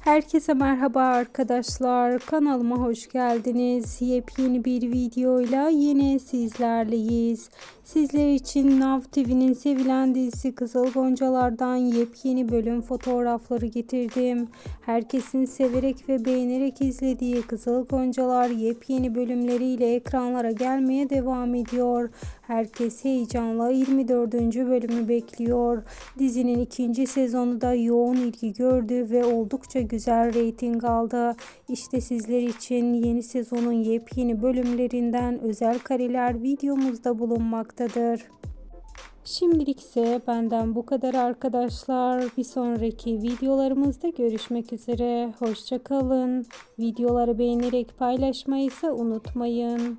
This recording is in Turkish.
Herkese merhaba arkadaşlar. Kanalıma hoş geldiniz. Yepyeni bir videoyla yine sizlerleyiz. Sizler için Nav TV'nin sevilen dizisi Kızıl Goncalar'dan yepyeni bölüm fotoğrafları getirdim. Herkesin severek ve beğenerek izlediği Kızıl Goncalar yepyeni bölümleriyle ekranlara gelmeye devam ediyor. Herkes heyecanla 24. bölümü bekliyor. Dizinin ikinci sezonu da yoğun ilgi gördü ve oldukça güzel reyting aldı. İşte sizler için yeni sezonun yepyeni bölümlerinden özel kareler videomuzda bulunmaktadır. Şimdilik ise benden bu kadar arkadaşlar. Bir sonraki videolarımızda görüşmek üzere. Hoşçakalın. Videoları beğenerek paylaşmayı ise unutmayın.